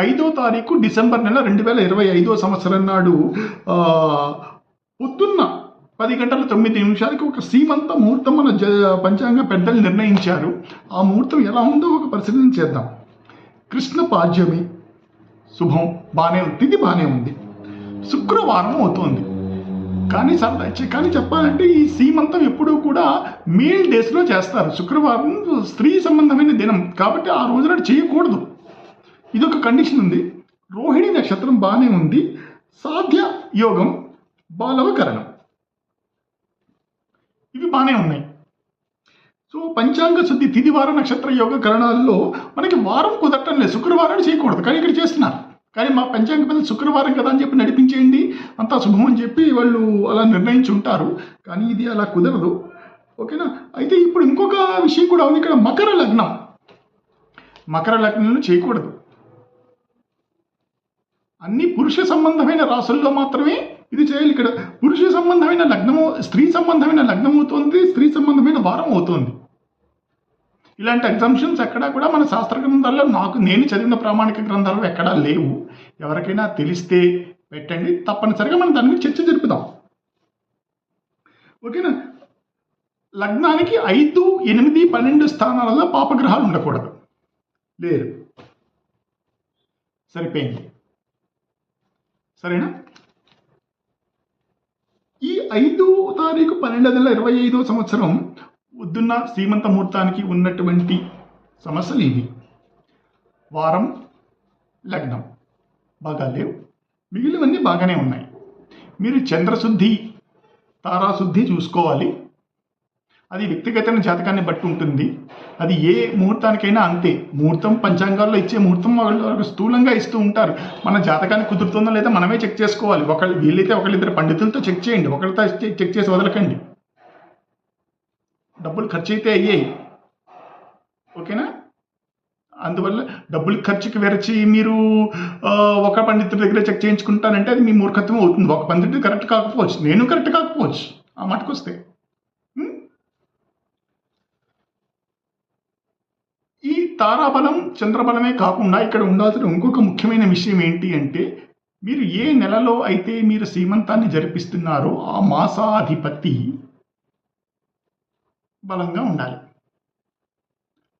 ఐదో తారీఖు డిసెంబర్ నెల రెండు వేల ఇరవై ఐదో సంవత్సరం నాడు పొద్దున్న పది గంటల తొమ్మిది నిమిషాలకి ఒక సీమంత ముహూర్తం మన జ పంచాంగ పెద్దలు నిర్ణయించారు. ఆ ముహూర్తం ఎలా ఉందో ఒక పరిశీలన చేద్దాం. కృష్ణ పాడ్యమి శుభం. బాగానే ఉంది తిథి బాగానే ఉంది. శుక్రవారం అవుతోంది. కానీ సార్ కానీ చెప్పాలంటే ఈ సీమంతం ఎప్పుడూ కూడా మేల్ డేస్లో చేస్తారు. శుక్రవారం స్త్రీ సంబంధమైన దినం. కాబట్టి ఆ రోజున చేయకూడదు. ఇది ఒక కండిషన్ ఉంది. రోహిణి నక్షత్రం బాగానే ఉంది. సాధ్య యోగం బాలవకరణం ఇవి బాగానే ఉన్నాయి. సో పంచాంగ శుద్ధి తిది వార నక్షత్ర యోగ కరణాల్లో మనకి వారం కుదరటం లేదు. శుక్రవారం చేయకూడదు. కానీ ఇక్కడ చేస్తున్నారు. కానీ మా పంచాంగ పెద్దలు శుక్రవారం కదా అని చెప్పి నడిపించేయండి. అంతా శుభం అని చెప్పి వాళ్ళు అలా నిర్ణయించి ఉంటారు. కానీ ఇది అలా కుదరదు. ఓకేనా? అయితే ఇప్పుడు ఇంకొక విషయం కూడా ఉంది. ఇక్కడ మకర లగ్నం. మకర లగ్నంలో చేయకూడదు. అన్ని పురుష సంబంధమైన రాసుల్లో మాత్రమే ఇది చేయాలి. ఇక్కడ పురుష సంబంధమైన లగ్నము స్త్రీ సంబంధమైన లగ్నం అవుతుంది స్త్రీ సంబంధమైన వారం అవుతుంది ఇలాంటి ఎగ్జామ్షన్స్ ఎక్కడా కూడా మన శాస్త్ర గ్రంథాల్లో నాకు నేను చదివిన ప్రామాణిక గ్రంథాలు ఎక్కడా లేవు. ఎవరికైనా తెలిస్తే పెట్టండి. తప్పనిసరిగా మనం దాని మీద చర్చ జరుపుదాం. ఓకేనా? లగ్నానికి ఐదు ఎనిమిది పన్నెండు స్థానాలలో పాపగ్రహాలు ఉండకూడదు. లేరు. సరిపోయింది. సరేనా? ఈ ఐదు తారీఖు పన్నెండు వందల ఇరవై ఐదో సంవత్సరం వద్దున్న సీమంత ముహూర్తానికి ఉన్నటువంటి సమస్యలు ఇవి వారం లగ్నం. బాగా లేవు. మిగిలినవన్నీ బాగానే ఉన్నాయి. మీరు చంద్రశుద్ధి తారాశుద్ధి చూసుకోవాలి. అది వ్యక్తిగతమైన జాతకాన్ని బట్టి ఉంటుంది. అది ఏ ముహూర్తానికైనా అంతే. ముహూర్తం పంచాంగాల్లో ఇచ్చే ముహూర్తం వాళ్ళు స్థూలంగా ఇస్తూ ఉంటారు. మన జాతకాన్ని కుదురుతుందో లేదా మనమే చెక్ చేసుకోవాలి. ఒకళ్ళు వీలైతే ఒకళ్ళిద్దరు పండితులతో చెక్ చేయండి. ఒకరితో చెక్ చెక్ చేసి వదలకండి. డబ్బులు ఖర్చు అయితే అయ్యాయి. ఓకేనా? అందువల్ల డబ్బులు ఖర్చుకి వెరచి మీరు ఒక పండితుడి దగ్గర చెక్ చేయించుకుంటానంటే అది మీ మూర్ఖత్వం అవుతుంది. ఒక పండితుడు కరెక్ట్ కాకపోవచ్చు. నేను కరెక్ట్ కాకపోవచ్చు. ఆ మాటకు తారాబలం చంద్రబలమే కాకుండా ఇక్కడ ఉండాల్సిన ఇంకొక ముఖ్యమైన విషయం ఏంటి అంటే మీరు ఏ నెలలో అయితే మీరు సీమంతాన్ని జరిపిస్తున్నారో ఆ మాసాధిపతి బలంగా ఉండాలి.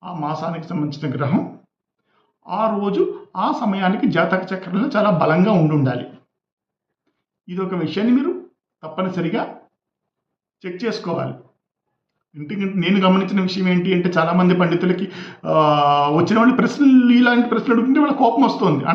ఆ మాసానికి సంబంధించిన గ్రహం ఆ రోజు ఆ సమయానికి జాతక చక్రంలో చాలా బలంగా ఉండి ఉండాలి ఇది ఒక విషయాన్ని మీరు తప్పనిసరిగా చెక్ చేసుకోవాలి. నేను గమనించిన విషయం ఏంటి అంటే చాలా మంది పండితులకి వచ్చిన వాళ్ళు ప్రశ్నలు ఇలాంటి ప్రశ్నలు అడుగుతుంటే వాళ్ళ కోపం వస్తుంది.